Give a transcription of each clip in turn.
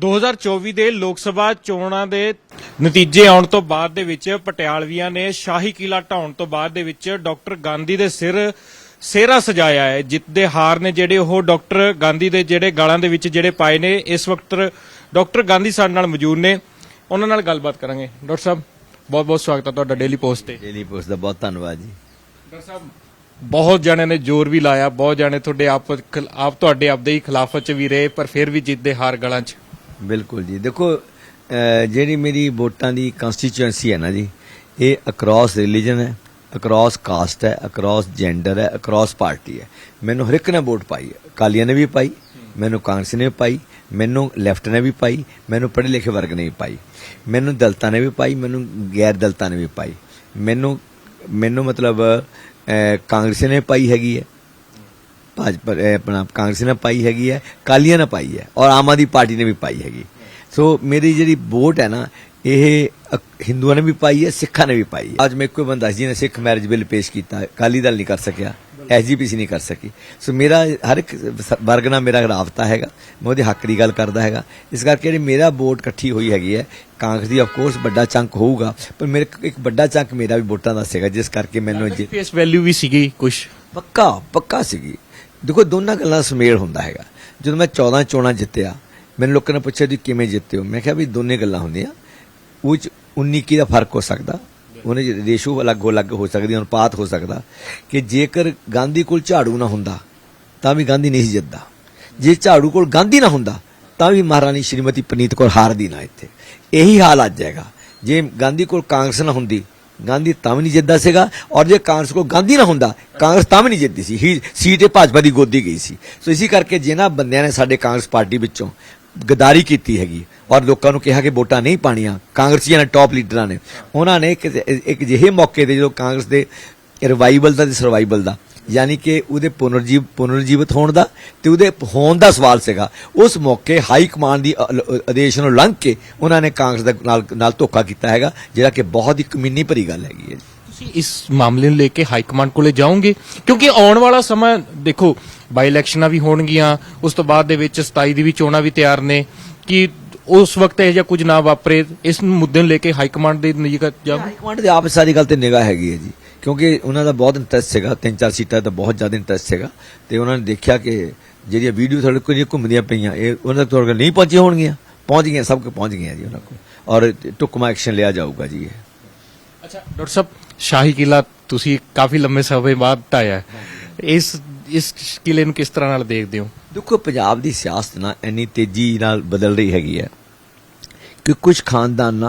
2024 ਦੇ ਲੋਕ ਸਭਾ ਚੋਣਾਂ ਦੇ ਨਤੀਜੇ ਆਉਣ ਤੋਂ ਬਾਅਦ ਦੇ ਵਿੱਚ ਪਟਿਆਲਵੀਆਂ ਨੇ ਸ਼ਾਹੀ ਕਿਲਾ ਢਾਉਣ ਤੋਂ ਬਾਅਦ ਦੇ ਵਿੱਚ ਡਾਕਟਰ ਗਾਂਧੀ ਦੇ ਸਿਰ ਸਿਹਰਾ ਸਜਾਇਆ ਹੈ ਜਿੱਤ ਦੇ ਹਾਰ ਨੇ ਜਿਹੜੇ ਉਹ ਡਾਕਟਰ ਗਾਂਧੀ ਦੇ ਜਿਹੜੇ ਗਾਲਾਂ ਦੇ ਵਿੱਚ ਜਿਹੜੇ ਪਾਏ ਨੇ ਇਸ ਵਕਤ ਡਾਕਟਰ ਗਾਂਧੀ ਸਾਡੇ ਨਾਲ ਮੌਜੂਦ ਨੇ। ਉਹਨਾਂ ਨਾਲ ਗੱਲਬਾਤ ਕਰਾਂਗੇ। ਡਾਕਟਰ ਸਾਹਿਬ ਬਹੁਤ ਬਹੁਤ ਸਵਾਗਤ ਹੈ ਤੁਹਾਡਾ ਡੇਲੀ ਪੋਸਟ ਤੇ। ਡੇਲੀ ਪੋਸਟ ਦਾ ਬਹੁਤ ਧੰਨਵਾਦ ਜੀ। ਡਾਕਟਰ ਸਾਹਿਬ ਬਹੁਤ ਜਣਿਆਂ ਨੇ ਜ਼ੋਰ ਵੀ ਲਾਇਆ ਬਹੁਤ ਜਾਣੇ ਤੁਹਾਡੇ ਆਪ ਆਪ ਤੁਹਾਡੇ ਆਪਦੇ ਹੀ ਖਿਲਾਫਤ ਚ ਵੀ ਰਹੇ ਪਰ ਫਿਰ ਵੀ ਜਿੱਤਦੇ ਹਾਰ ਗਲਾਂ ਚ। ਬਿਲਕੁਲ ਜੀ। ਦੇਖੋ ਜਿਹੜੀ ਮੇਰੀ ਵੋਟਾਂ ਦੀ ਕਨਸਟੀਚੁਐਂਸੀ ਹੈ ਨਾ ਜੀ ਇਹ ਅਕ੍ਰੋਸ ਰਿਲੀਜਨ ਹੈ ਅਕ੍ਰੋਸ ਕਾਸਟ ਹੈ ਅਕ੍ਰੋਸ ਜੈਂਡਰ ਹੈ ਅਕ੍ਰੋਸ ਪਾਰਟੀ ਹੈ। ਮੈਨੂੰ ਹਰ ਇੱਕ ਨੇ ਵੋਟ ਪਾਈ ਹੈ। ਕਾਲੀਆਂ ਨੇ ਵੀ ਪਾਈ ਮੈਨੂੰ ਕਾਂਗਰਸ ਨੇ ਵੀ ਪਾਈ ਮੈਨੂੰ ਲੈਫਟ ਨੇ ਵੀ ਪਾਈ ਮੈਨੂੰ ਪੜ੍ਹੇ ਲਿਖੇ ਵਰਗ ਨੇ ਵੀ ਪਾਈ। ਮੈਨੂੰ ਦਲਤਾਂ ਨੇ ਵੀ ਪਾਈ ਮੈਨੂੰ ਗੈਰ ਦਲਤਾਂ ਨੇ ਵੀ ਪਾਈ। ਮੈਨੂੰ ਮੈਨੂੰ ਮਤਲਬ ਅਹ, ਕਾਂਗਰਸ ਨੇ ਪਾਈ ਹੈਗੀ ਹੈ। ਭਾਜਪਾ ਆਪਣਾ ਕਾਂਗਰਸ ਨੇ ਪਾਈ ਹੈਗੀ ਹੈ ਕਾਲੀਆਂ ਨੇ ਪਾਈ ਹੈ ਔਰ ਆਮ ਆਦਮੀ ਪਾਰਟੀ ਨੇ ਵੀ ਪਾਈ ਹੈਗੀ। ਸੋ ਮੇਰੀ ਜਿਹੜੀ ਵੋਟ ਹੈ ਨਾ ਇਹ ਹਿੰਦੂਆਂ ਨੇ ਵੀ ਪਾਈ ਹੈ ਸਿੱਖਾਂ ਨੇ ਵੀ ਪਾਈ ਹੈ। ਅੱਜ ਮੇਰੇ ਕੋਈ ਬੰਦਾ ਜੀ ਨੇ ਸਿੱਖ ਮੈਰਿਜ ਬਿੱਲ ਪੇਸ਼ ਕੀਤਾ ਕਾਲੀ ਦਲ ਨਹੀਂ ਕਰ ਸਕਿਆ ਐਸਜੀਪੀਸੀ ਨਹੀਂ ਕਰ ਸਕੀ। ਸੋ ਮੇਰਾ ਹਰ ਇੱਕ ਵਰਗ ਨਾਲ ਮੇਰਾ ਰਾਬਤਾ ਹੈਗਾ ਮੈਂ ਉਹਦੇ ਹੱਕ ਦੀ ਗੱਲ ਕਰਦਾ ਹੈਗਾ। ਇਸ ਕਰਕੇ ਜਿਹੜੀ ਮੇਰਾ ਵੋਟ ਇਕੱਠੀ ਹੋਈ ਹੈਗੀ ਹੈ ਕਾਂਗਰਸ ਦੀ ਆਫ ਕੋਰਸ ਵੱਡਾ ਚੰਕ ਹੋਊਗਾ ਪਰ ਮੇਰੇ ਇੱਕ ਵੱਡਾ ਚੰਕ ਮੇਰਾ ਵੀ ਵੋਟਾਂ ਦਾ ਸੀਗਾ ਜਿਸ ਕਰਕੇ ਮੈਨੂੰ ਜਿ- ਫੇਸ ਵੈਲਿਊ ਵੀ ਸੀਗੀ ਕੁਝ ਪੱਕਾ ਪੱਕਾ ਸੀਗੀ। ਦੇਖੋ, ਦੋਨਾਂ ਗੱਲਾਂ ਦਾ ਸੁਮੇਲ ਹੁੰਦਾ ਹੈਗਾ। ਜਦੋਂ ਮੈਂ 14 ਚੋਣਾਂ ਜਿੱਤਿਆ, ਮੈਨੂੰ ਲੋਕਾਂ ਨੇ ਪੁੱਛਿਆ ਤੁਸੀਂ ਕਿਵੇਂ ਜਿੱਤੇ ਹੋ? ਮੈਂ ਕਿਹਾ ਵੀ ਦੋਨੇ ਗੱਲਾਂ ਹੁੰਦੀਆਂ। ਉਹ ਚ 19 ਕੀ ਦਾ ਫ਼ਰਕ ਹੋ ਸਕਦਾ। ਉਹਨੇ ਰੇਸ਼ੋ ਅਲੱਗ ਅਲੱਗ ਹੋ ਸਕਦੀ, ਅਨੁਪਾਤ ਹੋ ਸਕਦਾ। ਕਿ ਜੇਕਰ ਗਾਂਧੀ ਕੋਲ ਝਾੜੂ ਨਾ ਹੁੰਦਾ, ਤਾਂ ਵੀ ਗਾਂਧੀ ਨਹੀਂ ਜਿੱਤਦਾ। ਜੇ ਝਾੜੂ ਕੋਲ ਗਾਂਧੀ ਨਾ ਹੁੰਦਾ, ਤਾਂ ਵੀ ਮਹਾਰਾਣੀ ਸ਼੍ਰੀਮਤੀ ਪਨੀਤ ਕੌਰ ਹਾਰਦੀ ਨਾ ਇੱਥੇ। ਇਹੀ ਹਾਲ ਅੱਜ ਹੈਗਾ। ਜੇ ਗਾਂਧੀ ਕੋਲ ਕਾਂਗਰਸ ਨਾ ਹੁੰਦੀ ਗਾਂਧੀ ਤਾਂ ਵੀ ਨਹੀਂ ਜਿੱਤਦਾ ਸੀਗਾ ਔਰ ਜੇ ਕਾਂਗਰਸ ਕੋਲ ਗਾਂਧੀ ਨਾ ਹੁੰਦਾ, ਕਾਂਗਰਸ ਤਾਂ ਵੀ ਨਹੀਂ ਜਿੱਤਦੀ ਸੀ। ਹੀ ਸੀਟ ਇਹ ਭਾਜਪਾ ਦੀ ਗੋਦੀ ਗਈ ਸੀ। ਸੋ ਇਸੇ ਕਰਕੇ ਜਿਨ੍ਹਾਂ ਬੰਦਿਆਂ ਨੇ ਸਾਡੇ ਕਾਂਗਰਸ ਪਾਰਟੀ ਵਿੱਚੋਂ ਗਦਾਰੀ ਕੀਤੀ ਹੈਗੀ ਔਰ ਲੋਕਾਂ ਨੂੰ ਕਿਹਾ ਕਿ ਵੋਟਾਂ ਨਹੀਂ ਪਾਣੀਆਂ ਕਾਂਗਰਸੀਆਂ ਨੇ ਟੌਪ ਲੀਡਰਾਂ ਨੇ, ਉਹਨਾਂ ਨੇ ਇੱਕ ਇੱਕ ਜਿਹੇ ਮੌਕੇ ਤੇ ਜਦੋਂ ਕਾਂਗਰਸ ਦੇ ਰਿਵਾਈਵਲ ਦਾ ਤੇ ਸਰਵਾਈਵਲ ਦਾ ਯਾਨੀ ਕਿ ਉਹਦੇ ਪੁਨਰਜੀਵ ਪੁਨਰਜੀਵਿਤ ਹੋਣ ਦਾ ਤੇ ਉਹਦੇ ਹੋਣ ਦਾ ਸਵਾਲ ਸੀਗਾ। ਉਸ ਮੌਕੇ ਹਾਈ ਕਮਾਂਡ ਦੀ ਆਦੇਸ਼ ਨੂੰ ਲੰਘ ਕੇ ਉਹਨਾਂ ਨੇ ਕਾਂਗਰਸ ਦੇ ਨਾਲ ਨਾਲ ਧੋਖਾ ਕੀਤਾ ਹੈਗਾ ਜਿਹੜਾ ਕਿ ਬਹੁਤ ਹੀ ਕਮੀਨੀ ਭਰੀ ਗੱਲ ਹੈਗੀ ਹੈ ਤੁਸੀਂ ਇਸ ਮਾਮਲੇ ਨੂੰ ਲੈ ਕੇ ਹਾਈ ਕਮਾਂਡ ਕੋਲੇ ਜਾਓਗੇ? ਕਿਉਂਕਿ ਆਉਣ ਵਾਲਾ ਸਮਾਂ ਦੇਖੋ ਬਾਈ ਇਲੈਕਸ਼ਨਾਂ ਵੀ ਹੋਣਗੀਆਂ ਉਸ ਤੋਂ ਬਾਅਦ ਦੇ ਵਿੱਚ 27 ਦੀ ਵੀ ਚੋਣਾਂ ਵੀ ਤਿਆਰ ਨੇ। ਕਿ ਉਸ ਵਕਤ ਇਹ ਜਿਹਾ ਕੁਝ ਨਾ ਵਾਪਰੇ? ਇਸ ਮੁੱਦੇ ਨੂੰ ਲੈ ਕੇ ਹਾਈ ਕਮਾਂਡ ਦੇ ਨਿਯਤ ਜਾਓਗੇ? ਹਾਈ ਕਮਾਂਡ ਦੇ ਆਪ ਸਾਰੀ ਗੱਲ ਤੇ ਨਿਗਾਹ ਹੈਗੀ ਹੈ ਜੀ। ਕਿਉਂਕਿ ਉਹਨਾਂ ਦਾ ਬਹੁਤ ਇੰਟਰਸਟ ਸੀਗਾ ਤਿੰਨ ਚਾਰ ਸੀਟਾਂ ਦਾ ਬਹੁਤ ਜ਼ਿਆਦਾ ਇੰਟਰਸਟ ਸੀਗਾ ਤੇ ਉਹਨਾਂ ਨੇ ਦੇਖਿਆ ਕਿ ਜਿਹੜੀਆਂ ਵੀਡੀਓ ਸਾਡੇ ਕੋਲ ਘੁੰਮਦੀਆਂ ਪਈਆਂ ਇਹ ਉਹਨਾਂ ਤੱਕ ਤੁਹਾਡੇ ਨਹੀਂ ਪਹੁੰਚੀਆਂ ਹੋਣਗੀਆਂ? ਪਹੁੰਚ ਗਈਆਂ ਸਭ ਕੁ ਪਹੁੰਚ ਗਈਆਂ ਜੀ ਉਹਨਾਂ ਕੋਲ। ਔਰ ਟੁਕਮਾ ਐਕਸ਼ਨ ਲਿਆ ਜਾਊਗਾ ਜੀ ਇਹ। ਅੱਛਾ ਡਾਕਟਰ ਸਾਹਿਬ ਸ਼ਾਹੀ ਕਿਲਾ ਤੁਸੀਂ ਕਾਫੀ ਲੰਮੇ ਸਮੇਂ ਬਾਅਦ ਢਾਇਆ। ਇਸ ਇਸ ਕਿਲੇ ਨੂੰ ਕਿਸ ਤਰ੍ਹਾਂ ਨਾਲ ਦੇਖਦੇ ਹੋ? ਦੇਖੋ ਪੰਜਾਬ ਦੀ ਸਿਆਸਤ ਨਾ ਇੰਨੀ ਤੇਜ਼ੀ ਨਾਲ ਬਦਲ ਰਹੀ ਹੈਗੀ ਹੈ ਕਿ ਕੁਝ ਖਾਨਦਾਨ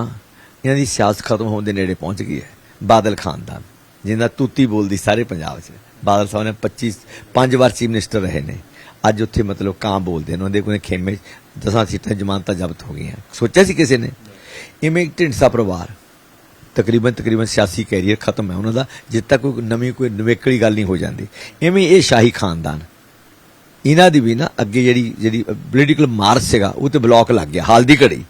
ਇਹਨਾਂ ਦੀ ਸਿਆਸਤ ਖਤਮ ਹੋਣ ਦੇ ਨੇੜੇ ਪਹੁੰਚ ਗਈ ਹੈ। ਬਾਦਲ ਖਾਨਦਾਨ। ਜਿਹਦਾ ਤੂਤੀ ਬੋਲਦੀ ਸਾਰੇ ਪੰਜਾਬ 'ਚ। ਬਾਦਲ ਸਾਹਿਬ ਨੇ 25 ਪੰਜ ਵਾਰ ਚੀਫ ਮਿਨਿਸਟਰ ਰਹੇ ਨੇ। ਅੱਜ ਉੱਥੇ ਮਤਲਬ ਕਾਂ ਬੋਲਦੇ ਨੇ। ਉਹਦੇ ਕੋਲ ਖੇਮੇ ਦਸਾਂ ਸੀਟਾਂ ਜ਼ਮਾਨਤਾਂ ਜ਼ਬਤ ਹੋ ਗਈਆਂ। ਸੋਚਿਆ ਸੀ ਕਿਸੇ ਨੇ? ਇਵੇਂ ਇੱਕ ਢਿੰਡਸਾ ਪਰਿਵਾਰ, ਤਕਰੀਬਨ ਤਕਰੀਬਨ ਸਿਆਸੀ ਕੈਰੀਅਰ ਖਤਮ ਹੈ ਉਹਨਾਂ ਦਾ। ਜਿੱਦ ਤੱਕ ਕੋਈ ਨਵੀਂ ਕੋਈ ਨਵੇਕੜੀ ਗੱਲ ਨਹੀਂ ਹੋ ਜਾਂਦੀ। ਐਵੇਂ ਇਹ ਸ਼ਾਹੀ ਖਾਨਦਾਨ। ਇਹਨਾਂ ਦੀ ਵੀ ਨਾ ਅੱਗੇ ਜਿਹੜੀ ਜਿਹੜੀ ਪੋਲੀਟੀਕਲ ਮਾਰਸ ਸੀਗਾ ਉਹ ਤੇ ਬਲੌਕ ਲੱਗ ਗਿਆ। ਹਾਲ ਦੀ ਘੜੀ।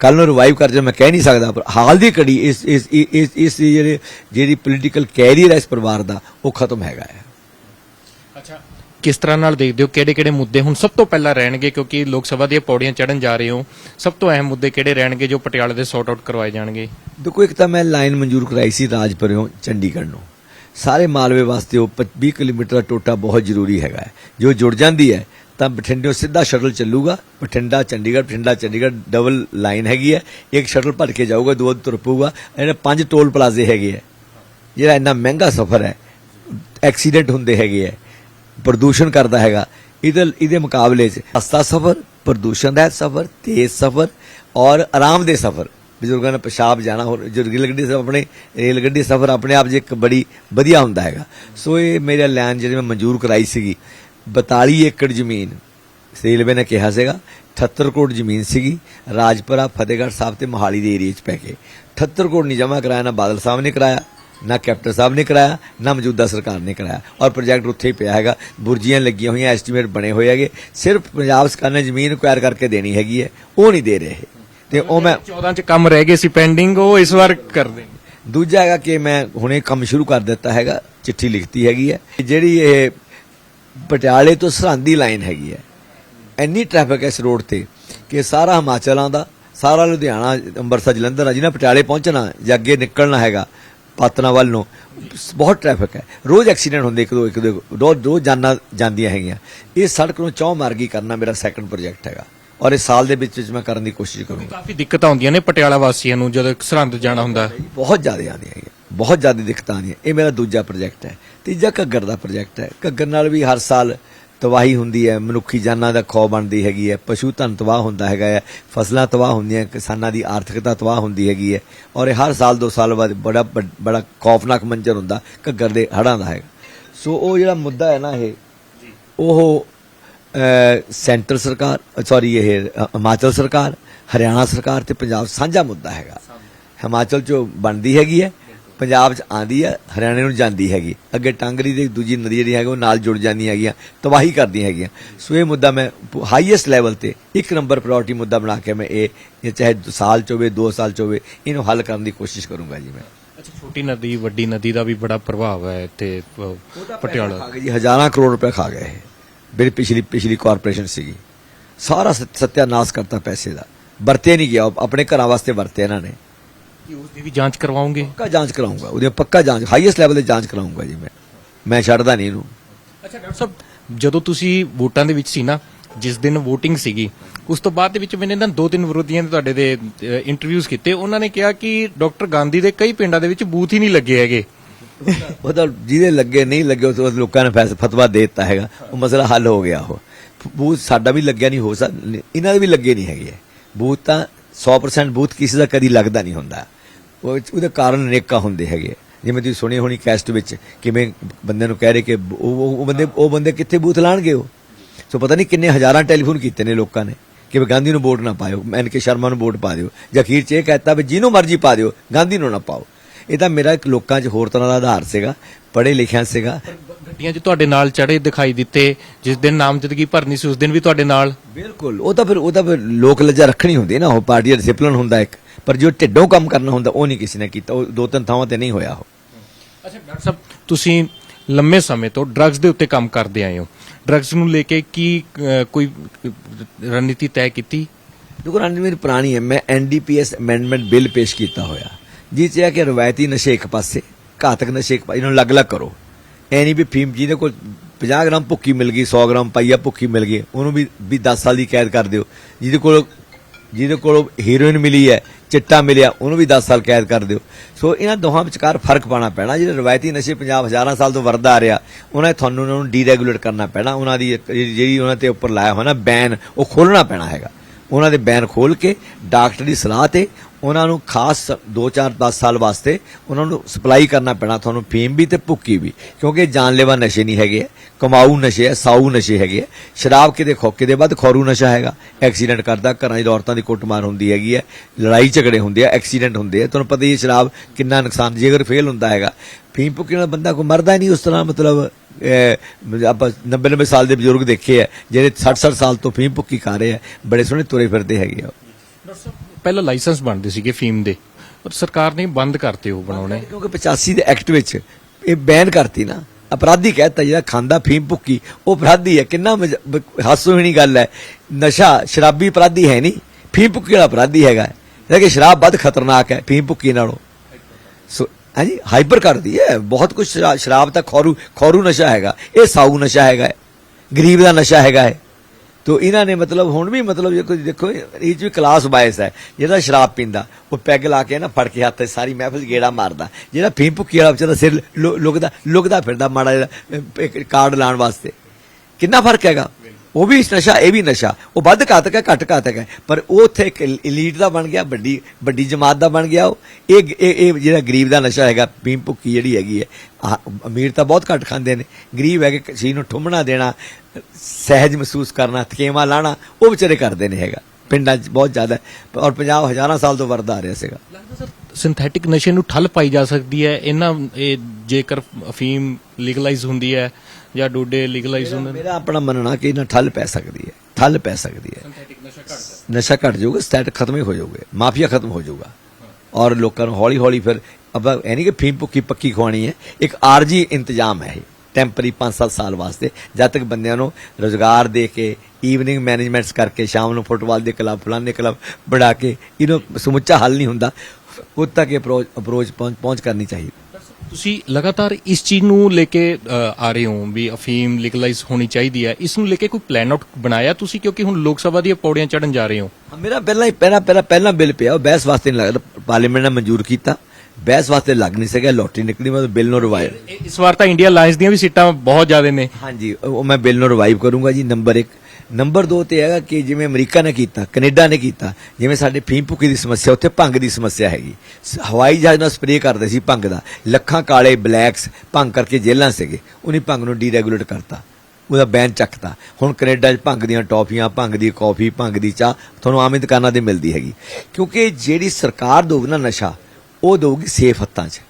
ਕੱਲ ਨੂੰ ਰਿਵਾਈਵ ਕਰ ਜਾ ਮੈਂ ਕਹਿ ਨਹੀਂ ਸਕਦਾ ਪਰ ਹਾਲ ਦੀ ਘੜੀ ਇਸ ਇਸ ਇਸ ਇਸ ਜਿਹੜੇ ਜਿਹੜੀ ਪੋਲੀਟੀਕਲ ਕੈਰੀਅਰ ਹੈ ਇਸ ਪਰਿਵਾਰ ਦਾ ਉਹ ਖਤਮ ਹੈਗਾ ਹੈ। ਅੱਛਾ। ਕਿਸ ਤਰ੍ਹਾਂ ਨਾਲ ਦੇਖਦੇ ਹੋ ਕਿਹੜੇ ਕਿਹੜੇ ਮੁੱਦੇ ਹੁਣ ਸਭ ਤੋਂ ਪਹਿਲਾਂ ਰਹਿਣਗੇ ਕਿਉਂਕਿ ਲੋਕ ਸਭਾ ਦੀਆਂ ਪੌੜੀਆਂ ਚੜਨ ਜਾ ਰਹੇ ਹੋ ਸਭ ਤੋਂ ਅਹਿਮ ਮੁੱਦੇ ਕਿਹੜੇ ਰਹਿਣਗੇ ਜੋ ਪਟਿਆਲੇ ਦੇ ਸੌਟ ਆਊਟ ਕਰਵਾਏ ਜਾਣਗੇ? ਦੇਖੋ ਇੱਕ ਤਾਂ ਮੈਂ ਲਾਈਨ ਮਨਜ਼ੂਰ ਕਰਾਈ ਸੀ ਰਾਜਪੁਰਿਓਂ ਚੰਡੀਗੜ੍ਹ ਨੂੰ। ਸਾਰੇ ਮਾਲਵੇ ਵਾਸਤੇ ਉਹ 20 ਕਿਲੋਮੀਟਰ ਦਾ ਟੋਟਾ ਬਹੁਤ ਜ਼ਰੂਰੀ ਹੈਗਾ। ਜੋ ਜੁੜ ਜਾਂਦੀ ਹੈ ਤਾਂ ਬਠਿੰਡਿਓਂ ਸਿੱਧਾ ਸ਼ਟਲ ਚੱਲੂਗਾ। ਬਠਿੰਡਾ, ਚੰਡੀਗੜ੍ਹ ਬਠਿੰਡਾ, ਚੰਡੀਗੜ੍ਹ ਡਬਲ ਲਾਈਨ ਹੈਗੀ ਹੈ। ਇੱਕ ਸ਼ਟਲ ਭਰ ਕੇ ਜਾਊਗਾ, ਦੋ ਤੁਰ ਪਊਗਾ ਇਹਨੇ ਪੰਜ ਟੋਲ ਪਲਾਜ਼ੇ ਹੈਗੇ ਹੈ। ਜਿਹੜਾ ਇੰਨਾ ਮਹਿੰਗਾ ਸਫ਼ਰ ਹੈ ਐਕਸੀਡੈਂਟ ਹੁੰਦੇ ਹੈਗੇ ਹੈ, ਪ੍ਰਦੂਸ਼ਣ ਕਰਦਾ ਹੈਗਾ, ਇਹਦੇ ਇਹਦੇ ਮੁਕਾਬਲੇ 'ਚ ਸਸਤਾ ਸਫ਼ਰ, ਪ੍ਰਦੂਸ਼ਣ ਦਾ ਸਫ਼ਰ, ਤੇਜ਼ ਸਫ਼ਰ ਔਰ ਆਰਾਮ ਦੇ ਸਫ਼ਰ। ਬਜ਼ੁਰਗਾਂ ਨੇ ਪਿਸ਼ਾਬ ਜਾਣਾ, ਹੋਰ ਜੋ ਰੇਲ ਗੱਡੀ ਸਫ਼ਰ ਆਪਣੇ, ਰੇਲ ਗੱਡੀ ਸਫ਼ਰ ਆਪਣੇ ਆਪ 'ਚ ਇੱਕ ਬੜੀ ਵਧੀਆ ਹੁੰਦਾ ਹੈਗਾ। ਸੋ ਇਹ ਮੇਰੇ ਲੈਣ ਜਿਹੜੇ ਮੈਂ ਮਨਜ਼ੂਰ ਕਰਾਈ ਸੀਗੀ 42 ਏਕੜ ਜ਼ਮੀਨ। ਰੇਲਵੇ ਨੇ ਕਿਹਾ ਸੀਗਾ 78 ਕਰੋੜ ਜ਼ਮੀਨ ਸੀਗੀ ਰਾਜਪੁਰਾ ਫਤਿਹਗੜ੍ਹ ਸਾਹਿਬ ਤੇ ਮੋਹਾਲੀ ਦੇ ਏਰੀਆ 'ਚ ਪੈ ਕੇ। 78 ਕਰੋੜ ਨਹੀਂ ਜਮ੍ਹਾਂ ਕਰਾਇਆ ਨਾ ਬਾਦਲ ਸਾਹਿਬ ਨੇ ਕਰਾਇਆ ਨਾ ਕੈਪਟਨ ਸਾਹਿਬ ਨੇ ਕਰਾਇਆ ਨਾ ਮੌਜੂਦਾ ਸਰਕਾਰ ਨੇ ਕਰਾਇਆ। ਔਰ ਪ੍ਰੋਜੈਕਟ ਉੱਥੇ ਹੀ ਪਿਆ ਹੈਗਾ ਬੁਰਜੀਆਂ ਲੱਗੀਆਂ ਹੋਈਆਂ ਐਸਟੀਮੇਟ ਬਣੇ ਹੋਏ ਹੈਗੇ। ਸਿਰਫ ਪੰਜਾਬ ਸਰਕਾਰ ਨੇ ਜ਼ਮੀਨ ਅਕਵਾਇਰ ਕਰਕੇ ਦੇਣੀ ਹੈਗੀ ਹੈ ਉਹ ਨਹੀਂ ਦੇ ਰਹੇ। ਤੇ ਉਹ ਮੈਂ 14 ਚ ਕੰਮ ਰਹਿ ਗਏ ਸੀ ਪੈਂਡਿੰਗ ਉਹ ਇਸ ਵਾਰ ਕਰ ਦੇਣਗੇ। ਦੂਜਾ ਹੈਗਾ ਕਿ ਮੈਂ ਹੁਣੇ ਕੰਮ ਸ਼ੁਰੂ ਕਰ ਦਿੱਤਾ ਹੈਗਾ ਚਿੱਠੀ ਲਿਖਤੀ ਹੈਗੀ ਹੈ। ਜਿਹੜੀ ਇਹ ਪਟਿਆਲੇ ਤੋਂ ਸਰਹੰਦ ਦੀ ਲਾਈਨ ਹੈਗੀ ਹੈ। ਇੰਨੀ ਟ੍ਰੈਫਿਕ ਹੈ ਇਸ ਰੋਡ ਤੇ ਕਿ ਸਾਰਾ ਹਿਮਾਚਲ ਆਉਂਦਾ ਸਾਰਾ ਲੁਧਿਆਣਾ ਅੰਮ੍ਰਿਤਸਰ ਜਲੰਧਰ ਆ ਜਿਹਨਾਂ ਪਟਿਆਲੇ ਪਹੁੰਚਣਾ ਜਾਂ ਅੱਗੇ ਨਿਕਲਣਾ ਹੈਗਾ ਪਾਤਨਾ ਵੱਲ ਨੂੰ ਬਹੁਤ ਟ੍ਰੈਫਿਕ ਹੈ। ਰੋਜ਼ ਐਕਸੀਡੈਂਟ ਹੁੰਦੇ ਇੱਕ ਦੋ ਇੱਕ ਦੋ ਰੋਜ਼ ਰੋਜ਼ ਜਾਨਾਂ ਜਾਂਦੀਆਂ ਹੈਗੀਆਂ। ਇਹ ਸੜਕ ਨੂੰ ਚੌ ਮਾਰਗੀ ਕਰਨਾ ਮੇਰਾ ਸੈਕੰਡ ਪ੍ਰੋਜੈਕਟ ਹੈਗਾ। ਔਰ ਇਸ ਸਾਲ ਦੇ ਵਿੱਚ ਵਿੱਚ ਮੈਂ ਕਰਨ ਦੀ ਕੋਸ਼ਿਸ਼ ਕਰੂੰਗਾ। ਕਾਫੀ ਦਿੱਕਤਾਂ ਆਉਂਦੀਆਂ ਨੇ ਪਟਿਆਲਾ ਵਾਸੀਆਂ ਨੂੰ ਜਦੋਂ ਸਰਹੰਦ ਜਾਣਾ ਹੁੰਦਾ। ਬਹੁਤ ਜ਼ਿਆਦਾ ਆਉਂਦੀਆਂ ਹੈਗੀਆਂ। ਬਹੁਤ ਜ਼ਿਆਦਾ ਦਿੱਕਤਾਂ ਆਉਂਦੀਆਂ ਇਹ ਮੇਰਾ ਦੂਜਾ ਪ੍ਰੋਜੈਕਟ ਹੈ। ਤੀਜਾ ਘੱਗਰ ਦਾ ਪ੍ਰੋਜੈਕਟ ਹੈ। ਘੱਗਰ ਨਾਲ ਵੀ ਹਰ ਸਾਲ ਤਬਾਹੀ ਹੁੰਦੀ ਹੈ। ਮਨੁੱਖੀ ਜਾਨਾਂ ਦਾ ਖੌ ਬਣਦੀ ਹੈਗੀ ਹੈ। ਪਸ਼ੂ ਧਨ ਤਬਾਹ ਹੁੰਦਾ ਹੈਗਾ ਹੈ। ਫਸਲਾਂ ਤਬਾਹ ਹੁੰਦੀਆਂ, ਕਿਸਾਨਾਂ ਦੀ ਆਰਥਿਕਤਾ ਤਬਾਹ ਹੁੰਦੀ ਹੈਗੀ ਹੈ। ਔਰ ਇਹ ਹਰ ਸਾਲ ਦੋ ਸਾਲ ਬਾਅਦ ਬੜਾ ਬੜਾ ਖੌਫਨਾਕ ਮੰਜ਼ਰ ਹੁੰਦਾ ਘੱਗਰ ਦੇ ਹੜ੍ਹਾਂ ਦਾ ਹੈਗਾ। ਸੋ ਉਹ ਜਿਹੜਾ ਮੁੱਦਾ ਹੈ ਨਾ ਇਹ, ਉਹ ਸੈਂਟਰ ਸਰਕਾਰ ਸੌਰੀ, ਇਹ ਹਿਮਾਚਲ ਸਰਕਾਰ, ਹਰਿਆਣਾ ਸਰਕਾਰ ਤੇ ਪੰਜਾਬ ਸਾਂਝਾ ਮੁੱਦਾ ਹੈਗਾ। ਹਿਮਾਚਲ ਚੋਂ ਬਣਦੀ ਹੈਗੀ ਹੈ। ਪੰਜਾਬ ਚ ਆਂਦੀ ਹੈ ਹਰਿਆਣੇ ਨੂੰ ਜਾਂਦੀ ਹੈਗੀ। ਅੱਗੇ ਟਾਂਗਰੀ ਦੀ ਦੂਜੀ ਨਦੀ ਜਿਹੜੀ ਹੈਗੀ ਉਹ ਨਾਲ ਜੁੜ ਜਾਂਦੀਆਂ ਹੈਗੀਆਂ ਤਬਾਹੀ ਕਰਦੀਆਂ ਹੈਗੀਆਂ। ਸੋ ਇਹ ਮੁੱਦਾ ਮੈਂ ਹਾਈਐਸਟ ਲੈਵਲ ਤੇ ਇੱਕ ਨੰਬਰ ਪ੍ਰਾਇੋਰਟੀ ਮੁੱਦਾ ਬਣਾ ਕੇ ਮੈਂ ਇਹ ਚਾਹੇ ਸਾਲ ਚ ਹੋਵੇ 2 ਸਾਲ ਚ ਹੋਵੇ ਇਹਨੂੰ ਹੱਲ ਕਰਨ ਦੀ ਕੋਸ਼ਿਸ਼ ਕਰੂੰਗਾ ਜੀ ਮੈਂ। ਅੱਛਾ ਛੋਟੀ ਨਦੀ ਵੱਡੀ ਨਦੀ ਦਾ ਵੀ ਬੜਾ ਪ੍ਰਭਾਵ ਹੈ ਇੱਥੇ ਪਟਿਆਲਾ। ਜੀ ਹਜ਼ਾਰਾਂ ਕਰੋੜ ਰੁਪਏ ਖਾ ਗਏ ਮੇਰੀ ਪਿਛਲੀ ਪਿਛਲੀ ਕਾਰਪੋਰੇਸ਼ਨ ਸੀਗੀ। ਸਾਰਾ ਸਤ- ਸੱਤਿਆਨਾਸ਼ ਕਰਤਾ ਪੈਸੇ ਦਾ। ਵਰਤੇ ਨਹੀਂ ਗਿਆ ਆਪਣੇ ਘਰਾਂ ਵਾਸਤੇ ਵਰਤੇ ਇਹਨਾਂ ਨੇ। ਕੀ ਉਸ ਦੀ ਵੀ ਜਾਂਚ ਕਰਵਾਉਂਗੇ? ਪੱਕਾ ਜਾਂਚ ਕਰਾਉਂਗਾ ਉਹਦੀ ਪੱਕਾ ਜਾਂਚ ਹਾਈਐਸਟ ਲੈਵਲ ਤੇ ਜਾਂਚ ਕਰਾਉਂਗਾ ਜੀ ਮੈਂ। ਮੈਂ ਛੱਡਦਾ ਨਹੀਂ ਇਹਨੂੰ। ਅੱਛਾ ਡਾਕਟਰ ਸਾਹਿਬ ਜਦੋਂ ਤੁਸੀਂ ਵੋਟਾਂ ਦੇ ਵਿੱਚ ਸੀ ਨਾ ਜਿਸ ਦਿਨ VOTING ਸੀਗੀ ਉਸ ਤੋਂ ਬਾਅਦ ਦੇ ਵਿੱਚ ਮੈंने ਨਾ ਦੋ ਤਿੰਨ ਵਿਰੋਧੀਆਂ ਨੇ ਤੁਹਾਡੇ ਦੇ ਇੰਟਰਵਿਊਜ਼ ਕੀਤੇ। ਉਹਨਾਂ ਨੇ ਕਿਹਾ ਕਿ ਡਾਕਟਰ ਗਾਂਧੀ ਦੇ ਕਈ ਪਿੰਡਾਂ ਦੇ ਵਿੱਚ ਬੂਥ ਹੀ ਨਹੀਂ ਲੱਗੇ ਹੈਗੇ। ਉਹ ਤਾਂ ਜਿਹਦੇ ਲੱਗੇ ਨਹੀਂ ਲੱਗੇ ਤੋਂ ਲੋਕਾਂ ਨੇ ਫੈਸਲਾ ਫਤਵਾ ਦੇ ਦਿੱਤਾ ਹੈਗਾ। ਉਹ ਮਸਲਾ ਹੱਲ ਹੋ ਗਿਆ ਉਹ। ਬੂਥ ਸਾਡਾ ਵੀ ਲੱਗਿਆ ਨਹੀਂ ਹੋ ਸਕਦਾ ਇਹਨਾਂ ਦੇ ਵੀ ਲੱਗੇ ਨਹੀਂ ਹੈਗੇ। ਬੂਥ ਤਾਂ 100% ਬੂਥ ਕਿਸੇ ਦਾ ਕਦੀ ਲੱਗਦਾ ਨਹੀਂ ਹੁੰਦਾ। ਉਹ ਉਹਦੇ ਕਾਰਨ ਅਨੇਕਾਂ ਹੁੰਦੇ ਹੈਗੇ ਜਿਵੇਂ ਤੁਸੀਂ ਸੁਣੀ ਹੋਣੀ ਕੈਸਟ ਵਿੱਚ ਕਿਵੇਂ ਬੰਦੇ ਨੂੰ ਕਹਿ ਰਹੇ ਕਿ ਉਹ ਉਹ- ਬੰਦੇ ਉਹ ਬੰਦੇ ਕਿੱਥੇ ਬੂਥ ਲਾਣਗੇ ਉਹ? ਸੋ ਪਤਾ ਨਹੀਂ ਕਿੰਨੇ ਹਜ਼ਾਰਾਂ ਟੈਲੀਫੋਨ ਕੀਤੇ ਨੇ ਲੋਕਾਂ ਨੇ ਕਿ ਵੀ ਗਾਂਧੀ ਨੂੰ ਵੋਟ ਨਾ ਪਾਇਓ, ਐਨ ਕੇ ਸ਼ਰਮਾ ਨੂੰ ਵੋਟ ਪਾ ਦਿਓ। ਅਖੀਰ ਚ ਇਹ ਕਹਿਤਾ ਵੀ ਜਿਹਨੂੰ ਮਰਜ਼ੀ ਪਾ ਦਿਓ, ਗਾਂਧੀ ਨੂੰ ਨਾ ਪਾਓ। ਇਹ ਤਾਂ ਮੇਰਾ ਇੱਕ ਲੋਕਾਂ 'ਚ ਹੋਰ ਤਰ੍ਹਾਂ ਦਾ ਆਧਾਰ ਸੀਗਾ ਪੜ੍ਹੇ ਲਿਖਿਆ ਸੀਗਾ। ਗੱਡੀਆਂ 'ਚ ਤੁਹਾਡੇ ਨਾਲ ਚੜੇ ਦਿਖਾਈ ਦਿੱਤੇ ਜਿਸ ਦਿਨ ਨਾਮਜ਼ਦਗੀ ਭਰਨੀ ਸੀ ਉਸ ਦਿਨ ਵੀ ਤੁਹਾਡੇ ਨਾਲ? ਬਿਲਕੁਲ ਉਹ ਤਾਂ ਫਿਰ ਉਹ ਤਾਂ ਫਿਰ ਲੋਕ ਲੱਜਾ ਰੱਖਣੀ ਹੁੰਦੀ ਹੈ ਨਾ ਉਹ ਪਾਰਟੀ ਦਾ ਡਿਸਪਲਿਨ ਹੁੰਦਾ ਇੱਕ। ਪਰ ਜੋ ਢਿੱਡੋਂ ਕੰਮ ਕਰਨਾ ਹੁੰਦਾ ਉਹ ਨਹੀਂ ਕਿਸੇ ਨੇ ਕੀਤਾ ਉਹ ਦੋ ਤਿੰਨ ਥਾਵਾਂ ਤੇ ਨਹੀਂ ਹੋਇਆ ਉਹ। ਅੱਛਾ ਡਾਕਟਰ ਸਾਹਿਬ ਤੁਸੀਂ ਲੰਮੇ ਸਮੇਂ ਤੋਂ ਡਰੱਗਸ ਦੇ ਉੱਤੇ ਕੰਮ ਕਰਦੇ ਆਏ ਹੋ। ਡਰੱਗਸ ਨੂੰ ਲੈ ਕੇ ਕੀ ਅ, ਕੋਈ ਰਣਨੀਤੀ ਤੈਅ ਕੀਤੀ? ਦੇਖੋ ਰਣਨੀਤੀ ਮੇਰੀ ਪੁਰਾਣੀ ਹੈ ਮੈਂ ਐਨਡੀਪੀਐਸ ਅਮੈਂਡਮੈਂਟ ਬਿੱਲ ਪੇਸ਼ ਕੀਤਾ ਹੋਇਆ। ਜਿਸ 'ਚ ਇਹ ਕਿ ਰਵਾਇਤੀ ਨਸ਼ੇ ਇੱਕ ਪਾਸੇ, ਘਾਤਕ ਨਸ਼ੇ ਇੱਕ ਪਾਸੇ ਇਹਨਾਂ ਨੂੰ ਅਲੱਗ-ਅਲੱਗ ਕਰੋ। ਐ ਨਹੀਂ ਵੀ ਫੀਮ ਜਿਹਦੇ ਕੋਲ 50 ਗ੍ਰਾਮ ਭੁੱਕੀ ਮਿਲ ਗਈ 100 ਗ੍ਰਾਮ ਪਾਈਆ ਭੁੱਕੀ ਮਿਲ ਗਈ, ਉਹਨੂੰ ਵੀ ਵੀ 10 ਸਾਲ ਦੀ ਕੈਦ ਕਰ ਦਿਓ। ਜਿਹਦੇ ਕੋਲ ਜਿਹਦੇ ਕੋਲ ਹੀਰੋਇਨ ਮਿਲੀ ਹੈ, ਚਿੱਟਾ ਮਿਲਿਆ, ਉਹਨੂੰ ਵੀ 10 ਸਾਲ ਕੈਦ ਕਰ ਦਿਓ। ਸੋ ਇਹਨਾਂ ਦੋਹਾਂ ਵਿਚਕਾਰ ਫ਼ਰਕ ਪਾਣਾ ਪੈਣਾ, ਜਿਹੜੇ ਰਵਾਇਤੀ ਨਸ਼ੇ ਪੰਜਾਬ ਹਜ਼ਾਰਾਂ ਸਾਲ ਤੋਂ ਵਰਦਾ ਆ ਰਿਹਾ, ਉਹਨਾਂ ਤੁਹਾਨੂੰ ਉਹਨਾਂ ਨੂੰ ਡੀਰੈਗੂਲੇਟ ਕਰਨਾ ਪੈਣਾ, ਉਹਨਾਂ ਦੀ ਜਿਹੜੀ ਉਹਨਾਂ ਤੇ ਉੱਪਰ ਲਾਇਆ ਹੋਇਆ ਨਾ ਬੈਨ ਉਹ ਖੋਲਣਾ ਪੈਣਾ ਹੈਗਾ। ਉਹਨਾਂ ਦੇ ਬੈਨ ਖੋਲ ਕੇ, ਡਾਕਟਰ ਦੀ ਸਲਾਹ ਤੇ ਉਹਨਾਂ ਨੂੰ ਖਾਸ 2-4 10 ਸਾਲ ਵਾਸਤੇ ਉਹਨਾਂ ਨੂੰ ਸਪਲਾਈ ਕਰਨਾ ਪੈਣਾ, ਤੁਹਾਨੂੰ ਫੀਮ ਵੀ ਤੇ ਭੁੱਕੀ ਵੀ, ਕਿਉਂਕਿ ਇਹ ਜਾਨਲੇਵਾ ਨਸ਼ੇ ਨਹੀਂ ਹੈਗੇ, ਕਮਾਊ ਨਸ਼ੇ ਹੈ ਸਾਊ ਨਸ਼ੇ ਹੈਗੇ ਹੈ। ਸ਼ਰਾਬ ਕਿਤੇ ਖੋਕੇ ਦੇ ਬਾਅਦ ਖੌਰੂ ਨਸ਼ਾ ਹੈਗਾ, ਐਕਸੀਡੈਂਟ ਕਰਦਾ, ਘਰਾਂ 'ਚ ਔਰਤਾਂ ਦੀ ਕੁੱਟਮਾਰ ਹੁੰਦੀ ਹੈਗੀ ਹੈ ਲੜਾਈ ਝਗੜੇ ਹੁੰਦੇ ਆ, ਐਕਸੀਡੈਂਟ ਹੁੰਦੇ ਆ, ਤੁਹਾਨੂੰ ਪਤਾ ਹੀ ਸ਼ਰਾਬ ਕਿੰਨਾ ਨੁਕਸਾਨ, ਜੇਕਰ ਫੇਲ ਹੁੰਦਾ ਹੈਗਾ, ਫੀਮ ਭੁੱਕੀ ਨਾਲ ਬੰਦਾ ਕੋਈ ਮਰਦਾ ਨਹੀਂ ਉਸ ਤਰ੍ਹਾਂ, ਮਤਲਬ ਆਪਾਂ 90 90 ਸਾਲ ਦੇ ਬਜ਼ੁਰਗ ਦੇਖੇ ਆ, ਜਿਹੜੇ 60 60 ਸਾਲ ਤੋਂ ਫੀਮ ਭੁੱਕੀ ਖਾ ਰਹੇ ਆ, ਬੜੇ ਸੋਹਣੇ ਤੁਰੇ ਫਿਰਦੇ ਹੈਗੇ ਆ ਪਹਿਲਾਂ ਲਾਇਸੈਂਸ ਬਣਦੇ ਸੀਗੇ ਫੀਮ ਦੇ। ਪਰ ਸਰਕਾਰ ਨੇ ਬੰਦ ਕਰਤੇ ਉਹ ਬਣਾਉਣੇ। ਕਿਉਂਕਿ 85 ਦੇ ਐਕਟ ਵਿੱਚ ਇਹ ਬੈਨ ਕਰਤੀ ਨਾ। ਅਪਰਾਧੀ ਕਹਿਤਾ ਜਿਹੜਾ ਖਾਂਦਾ ਫੀਮ ਭੁੱਕੀ, ਉਹ ਅਪਰਾਧੀ ਹੈ। ਕਿੰਨਾ ਹਾਸੋਹੀਣੀ ਗੱਲ ਹੈ। ਨਸ਼ਾ, ਸ਼ਰਾਬੀ ਅਪਰਾਧੀ ਹੈ ਨਹੀਂ। ਫੀਮ ਭੁੱਕੀ ਵਾਲਾ ਅਪਰਾਧੀ ਹੈਗਾ ਲੇਕਿਨ ਸ਼ਰਾਬ ਵੱਧ ਖਤਰਨਾਕ ਹੈ ਫੀਮ ਭੁੱਕੀ ਨਾਲੋਂ। ਸੋ ਹਾਂਜੀ ਹਾਈਪਰ ਕਰਦੀ ਹੈ। ਬਹੁਤ ਕੁਝ ਸ਼ਰਾਬ ਤਾਂ ਖੌਰੂ ਖੌਰੂ ਨਸ਼ਾ ਹੈਗਾ। ਇਹ ਸਾਊ ਨਸ਼ਾ ਹੈਗਾ ਗਰੀਬ ਦਾ ਨਸ਼ਾ ਹੈਗਾ ਹੈ। ਤੋ ਇਹਨਾਂ ਨੇ ਮਤਲਬ ਹੁਣ ਵੀ ਮਤਲਬ ਜੇ ਕੋਈ ਦੇਖੋ, ਇਹ ਚ ਵੀ ਕਲਾਸ ਬਾਇਸ ਹੈ। ਜਿਹੜਾ ਸ਼ਰਾਬ ਪੀਂਦਾ, ਉਹ ਪੈਗ ਲਾ ਕੇ ਨਾ ਫੜ ਕੇ ਹੱਥ 'ਚ ਸਾਰੀ ਮਹਿਫਿਲ ਗੇੜਾ ਮਾਰਦਾ। ਜਿਹੜਾ ਫੀਮ ਭੁੱਕੀ ਵਾਲਾ ਵਿਚਾਰਾ ਸਿਰ ਲੁ- ਲੁਕਦਾ ਲੁਕਦਾ ਫਿਰਦਾ ਮਾੜਾ ਜਿਹਾ ਕਾਰਡ ਲਾਉਣ ਵਾਸਤੇ। ਕਿੰਨਾ ਫ਼ਰਕ ਹੈਗਾ? ਉਹ ਵੀ ਨਸ਼ਾ ਇਹ ਵੀ ਨਸ਼ਾ। ਉਹ ਵੱਧ ਘਾਤਕ ਹੈ ਘੱਟ ਘਾਤਕ ਹੈ। ਪਰ ਉਹ ਉੱਥੇ ਇੱਕ ਐਲੀਟ ਦਾ ਬਣ ਗਿਆ ਵੱਡੀ ਵੱਡੀ ਜਮਾਤ ਦਾ ਬਣ ਗਿਆ ਉਹ। ਇਹ ਇਹ ਜਿਹੜਾ ਗਰੀਬ ਦਾ ਨਸ਼ਾ ਹੈਗਾ ਪੀਮ ਭੁੱਕੀ ਜਿਹੜੀ ਹੈਗੀ ਹੈ ਆਹ, ਅਮੀਰ ਤਾਂ ਬਹੁਤ ਘੱਟ ਖਾਂਦੇ ਨੇ। ਗਰੀਬ ਹੈ ਕਿ ਸ਼ੀ ਨੂੰ ਠੁੰਮਣਾ ਦੇਣਾ ਸਹਿਜ ਮਹਿਸੂਸ ਕਰਨਾ ਥਕੇਵਾ ਲਾਣਾ ਉਹ ਵਿਚਾਰੇ ਕਰਦੇ ਨੇ ਹੈਗਾ। ਪਿੰਡਾਂ 'ਚ ਬਹੁਤ ਜ਼ਿਆਦਾ ਹੈ। ਔਰ ਪੰਜਾਬ ਹਜ਼ਾਰਾਂ ਸਾਲ ਤੋਂ ਵਰਦਾ ਆ ਰਿਹਾ ਸੀਗਾ। ਲੱਗਦਾ ਸਰ ਸਿੰਥੈਟਿਕ ਨਸ਼ੇ ਨੂੰ ਠੱਲ ਪਾਈ ਜਾ ਸਕਦੀ ਹੈ। ਇਹਨਾਂ ਇਹ ਜੇਕਰ ਅਫੀਮ ਲੀਗਲਾਈਜ਼ ਹੁੰਦੀ ਹੈ ਜਾਂ ਡੋਡੇ ਲੀਗਲਾਈਜ਼ ਹੁੰਦੇ ਨੇ। ਮੇਰਾ ਆਪਣਾ ਮੰਨਣਾ ਕਿ ਇਹਨਾਂ ਠੱਲ ਪੈ ਸਕਦੀ ਹੈ ਠੱਲ ਪੈ ਸਕਦੀ ਹੈ। ਸਿੰਥੈਟਿਕ ਨਸ਼ਾ ਘਟ ਜਾਊਗਾ। ਸਟੈਟ ਖਤਮ ਹੀ ਹੋ ਜਾਊਗਾ ਮਾਫੀਆ ਖਤਮ ਹੋ ਜਾਊਗਾ। ਔਰ ਲੋਕਾਂ ਨੂੰ ਹੌਲੀ ਹੌਲੀ ਫਿਰ ਅਬ ਐ ਨਹੀਂ ਕਿ ਫੀਮ ਭੁੱਕੀ ਪੱਕੀ ਖਵਾਣੀ ਹੈ ਇੱਕ ਆਰਜੀ ਇੰਤਜ਼ਾਮ ਹੈ ਇਹ। ਟੈਂਪਰੀ 5-7 ਸਾਲ ਵਾਸਤੇ ਜਦ ਤੱਕ ਬੰਦਿਆਂ ਨੂੰ ਰੋਜ਼ਗਾਰ ਦੇ ਕੇ ਈਵਨਿੰਗ ਮੈਨੇਜਮੈਂਟਸ ਕਰਕੇ ਸ਼ਾਮ ਨੂੰ ਫੁੱਟਬਾਲ ਦੇ ਕਲੱਬ ਫਲਾਣੇ ਕਲੱਬ ਬਣਾ ਕੇ ਇਹਨੂੰ ਸਮੁੱਚਾ ਹੱਲ ਨਹੀਂ ਹੁੰਦਾ। ਉਦ ਤੱਕ ਅਪਰੋਚ ਪਹੁੰਚ ਕਰਨੀ ਚਾਹੀਦੀ। ਤੁਸੀਂ ਲਗਾਤਾਰ ਇਸ ਚੀਜ਼ ਨੂੰ ਲੈ ਕੇ ਆ ਰਹੇ ਹੋ ਵੀ ਅਫੀਮ ਲੀਗਲਾਈਜ਼ ਹੋਣੀ ਚਾਹੀਦੀ ਹੈ। ਇਸ ਨੂੰ ਲੈ ਕੇ ਕੋਈ ਪਲਾਨ ਆਊਟ ਬਣਾਇਆ ਤੁਸੀਂ? ਕਿਉਂਕਿ ਹੁਣ ਲੋਕ ਸਭਾ ਦੀਆਂ ਪੌੜੀਆਂ ਚੜਨ ਜਾ ਰਹੇ ਹਾਂ, ਮੇਰਾ ਪਹਿਲਾਂ ਹੀ ਪਹਿਲਾਂ ਪਹਿਲਾਂ ਪਹਿਲਾਂ ਬਿੱਲ ਪਿਆ ਉਹ ਬਹਿਸ ਵਾਸਤੇ ਨਹੀਂ ਲੱਗਦਾ। ਪਾਰਲੀਮੈਂਟ ਨੇ ਮਨਜ਼ੂਰ ਕੀਤਾ। ਬਹਿਸ ਵਾਸਤੇ ਲੱਗ ਨਹੀਂ ਸਕਿਆ ਲੋਟਰੀ ਨਿਕਲੀ ਮੈਂ ਬਿੱਲ ਨੂੰ ਰਿਵਾਈਵ ਇਸ ਵਾਰ ਤਾਂ ਇੰਡੀਆ ਅਲਾਈਅੰਸ ਦੀਆਂ ਵੀ ਸੀਟਾਂ ਬਹੁਤ ਜ਼ਿਆਦਾ ਨੇ। ਹਾਂਜੀ ਉਹ ਮੈਂ ਬਿੱਲ ਨੂੰ ਰਿਵਾਈਵ ਕਰੂੰਗਾ ਜੀ ਨੰਬਰ 1 ਨੰਬਰ 2 ਤੇ ਹੈਗਾ ਕਿ ਜਿਵੇਂ ਅਮਰੀਕਾ ਨੇ ਕੀਤਾ ਕੈਨੇਡਾ ਨੇ ਕੀਤਾ ਜਿਵੇਂ ਸਾਡੇ ਫੀਮ ਭੁੱਕੀ ਦੀ ਸਮੱਸਿਆ ਉੱਥੇ ਭੰਗ ਦੀ ਸਮੱਸਿਆ ਹੈਗੀ। ਹਵਾਈ ਜਹਾਜ਼ ਨਾਲ ਸਪਰੇਅ ਕਰਦੇ ਸੀ ਭੰਗ ਦਾ। ਲੱਖਾਂ ਕਾਲੇ ਬਲੈਕਸ ਭੰਗ ਕਰਕੇ ਜੇਲ੍ਹਾਂ ਸੀਗੇ। ਉਹਨੇ ਭੰਗ ਨੂੰ ਡੀਰੈਗੂਲੇਟ ਕਰਤਾ। ਉਹਦਾ ਬੈਨ ਚੱਕਤਾ। ਹੁਣ ਕੈਨੇਡਾ 'ਚ ਭੰਗ ਦੀਆਂ ਟੌਫੀਆਂ ਭੰਗ ਦੀ ਕਾਫੀ ਭੰਗ ਦੀ ਚਾਹ ਤੁਹਾਨੂੰ ਆਮ ਦੁਕਾਨਾਂ ਤੇ ਮਿਲਦੀ ਹੈਗੀ। ਕਿਉਂਕਿ ਜਿਹੜੀ ਸਰਕਾਰ ਦਊਗੀ ਨਾ ਨਸ਼ਾ ਉਹ ਦਊਗੀ ਸੇਫ ਹੱਥਾਂ 'ਚ।